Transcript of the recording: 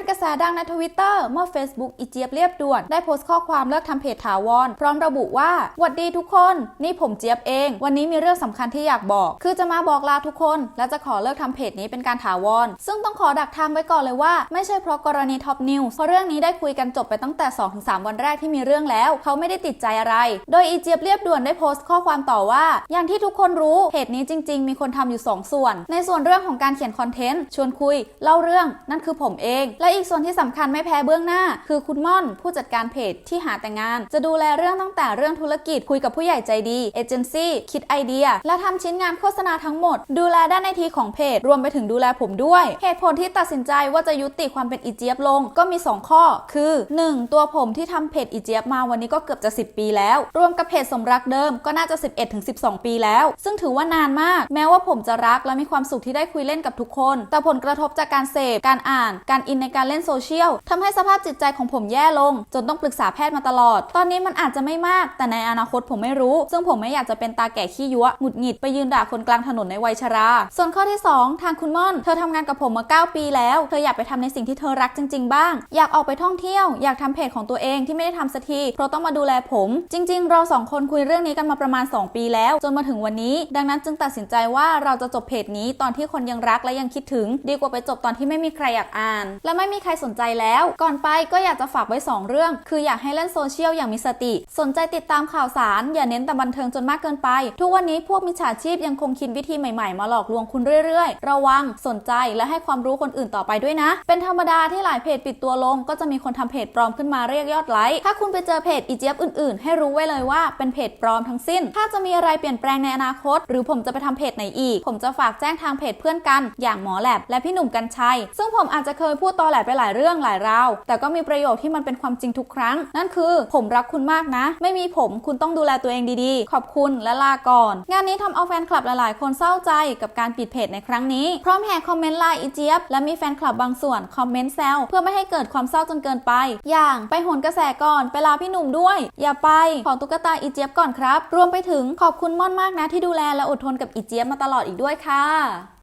เป็นกระแสดังในทวิตเตอร์เมื่อ Facebook อีเจี๊ยบเรียบด่วน ได้โพสต์ข้อความเลิกทำเพจถาวร พร้อมระบุว่าหวัดดีทุกคน นี่ผมเจี๊ยบเอง วันนี้มีเรื่องสำคัญที่อยากบอก คือจะมาบอกลาทุกคน และจะขอเลิกทำเพจนี้เป็นการถาวร ซึ่งต้องขอดักทางไว้ก่อนเลยว่า ไม่ใช่เพราะกรณีท็อปนิวเพราะเรื่องนี้ได้คุยกันจบไปตั้งแต่ 2-3 วันแรกที่มีเรื่องแล้ว เขาไม่ได้ติดใจอะไร โดยอีเจี๊ยบเรียบด่วนได้โพสต์ข้อความต่อว่า อย่างที่ทุกคนรู้เพจนี้จริง ๆ มีคนทำอยู่ 2 ส่วน ในส่วนเรื่องของการเขียนคอนเทนต์ชวนคุย เล่าเรื่องนั่นคือผมเองและอีกส่วนที่สำคัญไม่แพ้เบื้องหน้า คือคุณม่อนผู้จัดการเพจที่หาแต่งาน จะดูแลเรื่องตั้งแต่เรื่องธุรกิจคุยกับผู้ใหญ่ใจดีเอเจนซี่คิดไอเดีย และทำชิ้นงานโฆษณาทั้งหมด ดูแลด้านไอทีของเพจ รวมไปถึงดูแลผมด้วยเหตุผลที่ตัดสินใจว่าจะยุติความเป็นอีเจี๊ยบลงก็มี 2 ข้อ คือ 1. ตัวผมที่ทำเพจอีเจี๊ยบมาวันนี้ก็เกือบจะ 10 ปีแล้ว รวมกับเพจสมรักเดิมก็น่าจะ 11-12 ปีแล้ว ซึ่งถือว่านานมาก แม้ว่าผมจะรักและมีความสุขที่ได้คุยเล่นกับทุกคน แต่ผลกระทบจากการเสพการอ่าน การอินในการเล่นโซเชียลทำให้สภาพจิตใจของผมแย่ลง จนต้องปรึกษาแพทย์มาตลอด ตอนนี้มันอาจจะไม่มาก แต่ในอนาคตผมไม่รู้ ซึ่งผมไม่อยากจะเป็นตาแก่ขี้ยัวหงุดหงิดไปยืนด่าคนกลางถนนในวัยชรา ส่วนข้อที่ 2 ทางคุณม่อน เธอทำงานกับผมมา 9 ปีแล้ว เธออยากไปทำในสิ่งที่เธอรักจริง ๆ บ้าง อยากออกไปท่องเที่ยว อยากทำเพจของตัวเองที่ไม่ได้ทำสักที เพราะต้องมาดูแลผม จริง ๆ เราสองคนคุยเรื่องนี้กันมาประมาณ 2 ปีแล้ว จนมาถึงวันนี้ ดังนั้นจึงตัดสินใจว่าเราจะจบเพจนี้ตอนที่คนยังรักและยังคิดถึง ดีกว่าไปจบตอนที่ไม่มีใครอยากอ่าน และไม่มีใครสนใจแล้ว ก่อนไปก็อยากจะฝากไว้ 2 เรื่อง คืออยากให้เล่นโซเชียลอย่างมีสติ สนใจติดตามข่าวสาร อย่าเน้นแต่บันเทิงจนมากเกินไป ทุกวันนี้พวกมิจฉาชีพยังคงคิดวิธีใหม่ๆ มาหลอกลวงคุณเรื่อยๆ ระวังสนใจและให้ความรู้คนอื่นต่อไปด้วยนะ เป็นธรรมดาที่หลายเพจปิดตัวลง ก็จะมีคนทำเพจปลอมขึ้นมาเรียกยอดไลค์ถ้าคุณไปเจอเพจอีเจี๊ยบอื่นๆ ให้รู้ไว้เลยว่าเป็นเพจปลอมทั้งสิ้น ถ้าจะมีอะไรเปลี่ยนแปลงในอนาคต หรือผมจะไปทำเพจไหนอีก ผมจะฝากแจ้งทางเพจเพื่อนกัน อย่างหมอแลบและพี่หนุ่มกัญชัย ซึ่งผมอาจจะเคยพูดตอแหลไปหลายเรื่องหลายราว แต่ก็มีประโยคที่มันเป็นความจริงทุกครั้ง นั่นคือผมรักคุณมากนะ ไม่มีผมคุณต้องดูแลตัวเองดีๆ ขอบคุณและลาก่อน งานนี้ทำเอาแฟนคลับหลายๆ คนเศร้าใจกับการปิดเพจในครั้งนี้ พร้อมแห่คอมเมนต์ไลน์อีเจี๊ยบและมีแฟนคลับบางส่วนคอมเมนต์แซวเพื่อไม่ให้เกิดความเศร้าจนเกินไป อย่างไปโหนกระแสก่อนไปลาพี่หนุ่มด้วย อย่าไปขอตุ๊กตาอีเจี๊ยบก่อนครับ รวมไปถึงขอบคุณม่อนมากนะที่ดูแลและอดทนกับอีเจี๊ยบมาตลอดอีกด้วยค่ะ